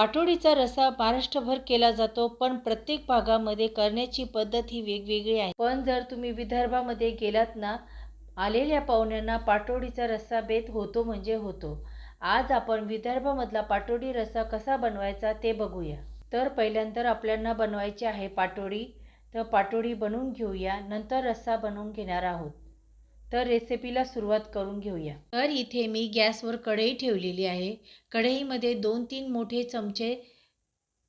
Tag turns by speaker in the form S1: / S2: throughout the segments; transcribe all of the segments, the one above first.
S1: पाटोडीचा रस्सा महाराष्ट्रभर केला जातो पण प्रत्येक भागामध्ये करण्याची पद्धत ही वेगवेगळी आहे. पण जर तुम्ही विदर्भामध्ये गेलात ना आलेल्या पाहुण्यांना पाटोडीचा रस्सा बेत होतो म्हणजे होतो. आज आपण विदर्भामधला पाटोडी रस्सा कसा बनवायचा ते बघूया. तर पहिल्यांदा आपल्याला बनवायची आहे पाटोडी. तर पाटोडी बनवून घेऊया नंतर रस्सा बनवून घेणार आहोत. तर रेसिपीला सुरुवात करून घेऊया. तर इथे मी गॅसवर कढई ठेवलेली आहे. कढईमध्ये दोन तीन मोठे चमचे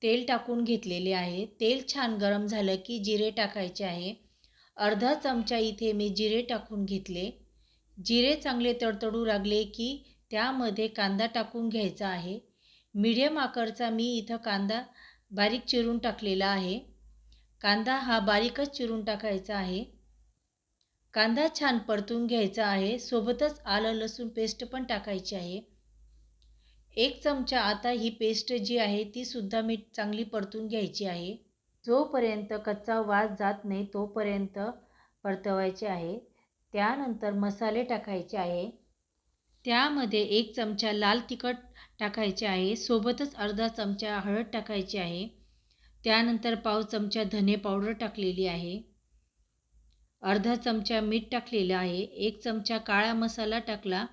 S1: तेल टाकून घेतलेले आहे. तेल छान गरम झालं की जिरे टाकायचे आहे. अर्धा चमचा इथे मी जिरे टाकून घेतले. जिरे चांगले तडतडू लागले की त्यामध्ये कांदा टाकून घ्यायचा आहे. मीडियम आकारचा मी इथं कांदा बारीक चिरून टाकलेला आहे. कांदा हा बारीकच चिरून टाकायचा आहे. कांदा छान परतून घ्यायचा आहे. सोबतच आलं लसूण पेस्ट पण टाकायची आहे. एक चमचा आता ही पेस्ट जी आहे ती सुद्धा मी चांगली परतून घ्यायची आहे. जोपर्यंत कच्चा वास जात नाही तोपर्यंत परतवायचे आहे. त्यानंतर मसाले टाकायचे आहे. त्यामध्ये एक चमचा लाल तिखट टाकायचे आहे. सोबतच अर्धा चमचा हळद टाकायची आहे. त्यानंतर पाव चमचा धने पावडर टाकलेली आहे. अर्धा चमचा मीठ टाकलेलं आहे. एक चमचा काळा मसाला टाकला.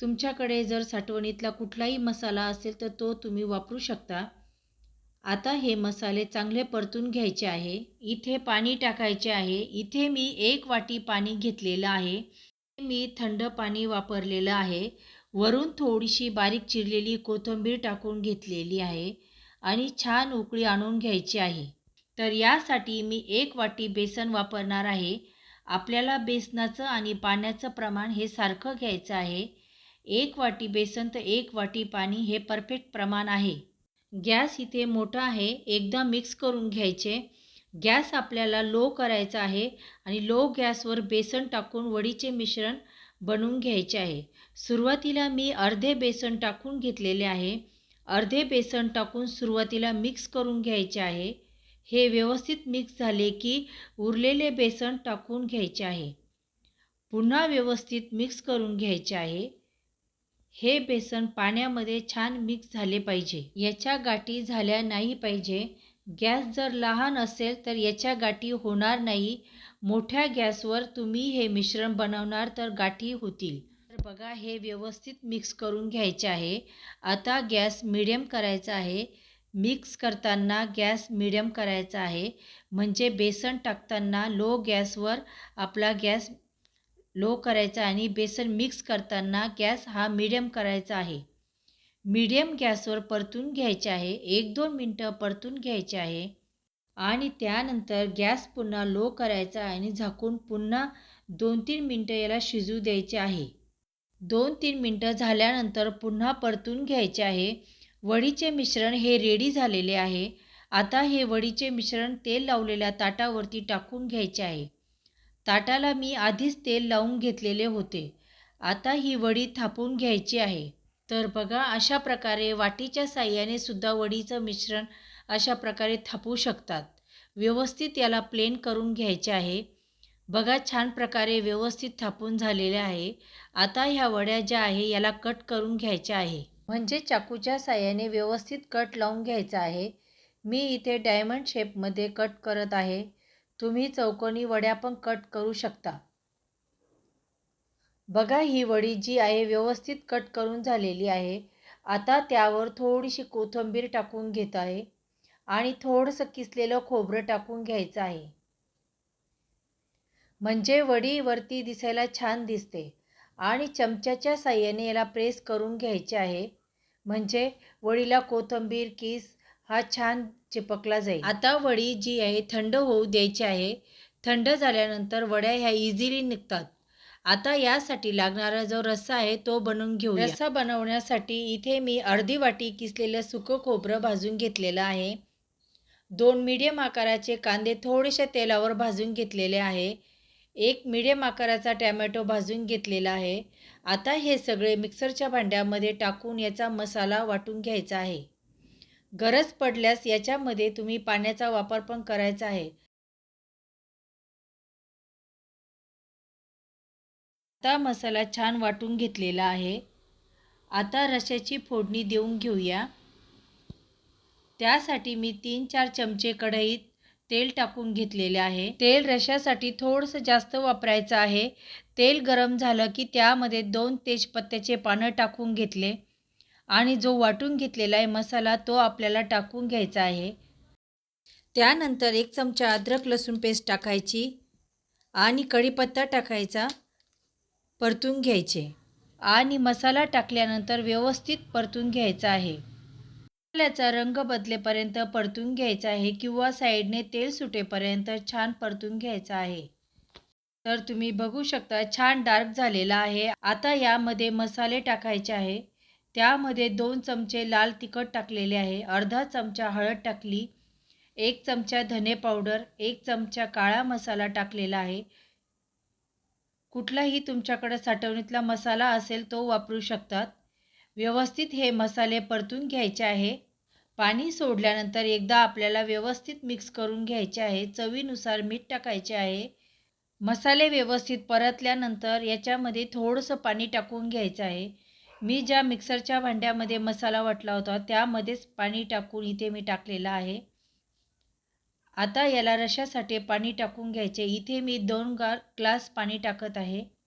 S1: तुमच्याकडे जर साठवणीतला कुठलाही मसाला असेल तर तो तुम्ही वापरू शकता. आता हे मसाले चांगले परतून घ्यायचे आहे. इथे पाणी टाकायचे आहे. इथे मी एक वाटी पाणी घेतलेलं आहे. मी थंड पाणी वापरलेलं आहे. वरून थोडीशी बारीक चिरलेली कोथिंबीर टाकून घेतलेली आहे आणि छान उकळी आणून घ्यायची आहे. तर यासाठी मी एक वाटी बेसन वापरणार आहे. आपल्याला बेसनाचं आणि पाण्याचं प्रमाण हे सारखं घ्यायचं आहे. एक वाटी बेसन तर एक वाटी पाणी हे परफेक्ट प्रमाण आहे. गॅस इथे मोठा आहे. एकदा मिक्स करून घ्यायचे. गॅस आपल्याला लो करायचा आहे आणि लो गॅसवर बेसन टाकून वडीचे मिश्रण बनवून घ्यायचे आहे. सुरुवातीला मी अर्धे बेसन टाकून घेतलेले आहे. अर्धे बेसन टाकून सुरुवातीला मिक्स करून घ्यायचे आहे. हे व्यवस्थित मिक्स झाले की उरलेले बेसन टाकून घ्यायचे आहे. पुन्हा व्यवस्थित मिक्स करून घ्यायचे आहे. हे बेसन पाण्यामध्ये छान मिक्स झाले पाहिजे. याच्या गाठी झाल्या नाही पाहिजे. गॅस जर लहान असेल तर याच्या गाठी होणार नाही. मोठ्या गॅसवर तुम्ही हे मिश्रण बनवणार तर गाठी होतील. तर बघा हे व्यवस्थित मिक्स करून घ्यायचे आहे. आता गॅस मिडियम करायचा आहे. मिक्स करताना गॅस मिडियम करायचा आहे. म्हणजे बेसन टाकताना लो गॅसवर आपला गॅस लो करायचा आणि बेसन मिक्स करताना गॅस हा मिडियम करायचा आहे. मीडियम गॅसवर परतून घ्यायचे आहे. एक दोन मिनटं परतून घ्यायचे आहे. आणि त्यानंतर गॅस पुन्हा लो करायचा आणि झाकून पुन्हा दोन तीन मिनटं याला शिजू द्यायचे आहे. दोन तीन मिनटं झाल्यानंतर पुन्हा परतून घ्यायचे आहे. वडीचे मिश्रण हे रेडी झालेले आहे. आता हे वडीचे मिश्रण तेल लावलेल्या ताटावरती टाकून घ्यायचे आहे. ताटाला मी आधीच तेल लावून घेतलेले होते. आता ही वडी थापून घ्यायची आहे. तर बघा अशा प्रकारे वाटीच्या साह्याने सुद्धा वडीचं मिश्रण अशा प्रकारे थापू शकतात. व्यवस्थित याला प्लेन करून घ्यायचे आहे. बघा छान प्रकारे व्यवस्थित थापून झालेले आहे. आता ह्या वड्या ज्या आहे याला कट करून घ्यायच्या आहे. म्हणजे चाकूच्या साह्याने व्यवस्थित कट लावून घ्यायचा आहे. मी इथे डायमंड शेपमध्ये कट करत आहे. तुम्ही चौकोनी वड्या पण कट करू शकता. बघा ही वडी जी आहे व्यवस्थित कट करून झालेली आहे. आता त्यावर थोडीशी कोथिंबीर टाकून घेत आहे आणि थोडंसं किसलेलं खोबरं टाकून घ्यायचं आहे. म्हणजे वडी वरती दिसायला छान दिसते आणि चमच्याच्या साह्याने याला प्रेस करून घ्यायचे आहे. म्हणजे वडीला कोथिंबीर किस हा छान चिपकला जाईल. आता वडी जी आहे थंड होऊ द्यायची आहे. थंड झाल्यानंतर वड्या ह्या इझिली निघतात. आता यासाठी लागणारा जो रस्सा आहे तो बनवून घेऊ रस्सा बनवण्यासाठी इथे मी अर्धी वाटी किसलेलं सुकं खोबरं भाजून घेतलेलं आहे. दोन मीडियम आकाराचे कांदे थोडेसे तेलावर भाजून घेतलेले आहे. एक मिडियम आकाराचा टॅमॅटो भाजून घेतलेला आहे. आता हे सगळे मिक्सरच्या भांड्यामध्ये टाकून याचा मसाला वाटून घ्यायचा आहे. गरज पडल्यास याच्यामध्ये तुम्ही पाण्याचा वापर पण करायचा आहे. आता मसाला छान वाटून घेतलेला आहे. आता रश्याची फोडणी देऊन घेऊया. त्यासाठी मी तीन चार चमचे कढईत तेल टाकून घेतलेले आहे. तेल रश्यासाठी थोडंसं जास्त वापरायचं आहे. तेल गरम झालं की त्यामध्ये दोन तेजपत्त्याचे पानं टाकून घेतले आणि जो वाटून घेतलेला आहे मसाला तो आपल्याला टाकून घ्यायचा आहे. त्यानंतर एक चमचा अद्रक लसूण पेस्ट टाकायची आणि कढीपत्ता टाकायचा परतून घ्यायचे आणि मसाला टाकल्यानंतर व्यवस्थित परतून घ्यायचा आहे. मसाल्याचा रंग बदलेपर्यंत परतून घ्यायचा आहे किंवा साईडने तेल सुटेपर्यंत छान परतून घ्यायचा आहे. तर तुम्ही बघू शकता छान डार्क झालेला आहे. आता यामध्ये मसाले टाकायचे आहे. त्यामध्ये दोन चमचे लाल तिखट टाकलेले आहे. अर्धा चमचा हळद टाकली. एक चमचा धने पावडर. एक चमचा काळा मसाला टाकलेला आहे. कुठलाही तुमच्याकडे साठवणीतला मसाला असेल तो वापरू शकतात. व्यवस्थित हे मसाले परतून घ्यायचे आहे. पाणी सोडल्यानंतर एकदा आपल्याला व्यवस्थित मिक्स करून घ्यायचे आहे. चवीनुसार मीठ टाकायचे आहे. मसाले व्यवस्थित परतल्यानंतर याच्यामध्ये थोडंसं पाणी टाकून घ्यायचं आहे. मी ज्या मिक्सरच्या भांड्यामध्ये मसाला वाटला होता त्यामध्येच पाणी टाकून इथे मी टाकलेलं आहे. आता याला रशासाठी पाणी टाकून घ्यायचे. इथे मी दोन गा ग्लास पाणी टाकत आहे.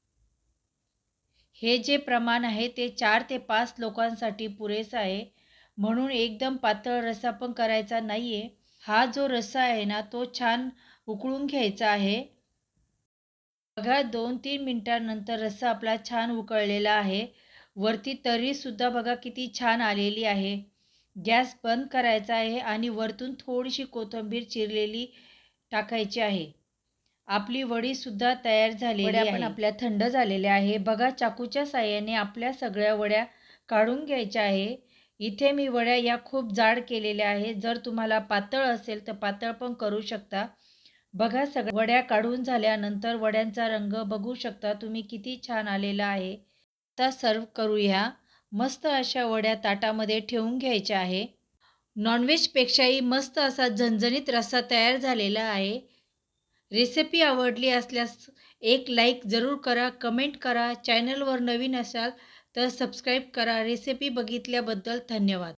S1: हे जे प्रमाण आहे ते चार ते पाच लोकांसाठी पुरेसं आहे. म्हणून एकदम पातळ रस्सा पण करायचा नाही आहे हा जो रस्सा आहे ना तो छान उकळून घ्यायचा आहे. बघा दोन तीन मिनटानंतर रस्सा आपला छान उकळलेला आहे. वरती तरीसुद्धा बघा किती छान आलेली आहे. गॅस बंद करायचा आहे आणि वरतून थोडीशी कोथिंबीर चिरलेली टाकायची आहे. आपली वडीसुद्धा तयार झालेली आहे पण आपल्या थंड झालेल्या आहे. बघा चाकूच्या साह्याने आपल्या सगळ्या वड्या काढून घ्यायच्या आहे. इथे मी वड्या या खूप जाड केलेल्या आहे जर तुम्हाला पातळ असेल तर पातळ पण करू शकता. बघा सगळ्या वड्या काढून झाल्यानंतर वड्यांचा रंग बघू शकता तुम्ही किती छान आलेला आहे. आता सर्व करूया. मस्त अशा वड्या ताटामध्ये ठेवून घ्यायच्या आहे. नॉनव्हेजपेक्षाही मस्त असा झणझणीत रस्सा तयार झालेला आहे. रेसिपी आवडली असल्यास एक लाईक जरूर करा कमेंट करा चॅनलवर नवीन असाल तर सबस्क्राईब करा. रेसिपी बघितल्याबद्दल धन्यवाद.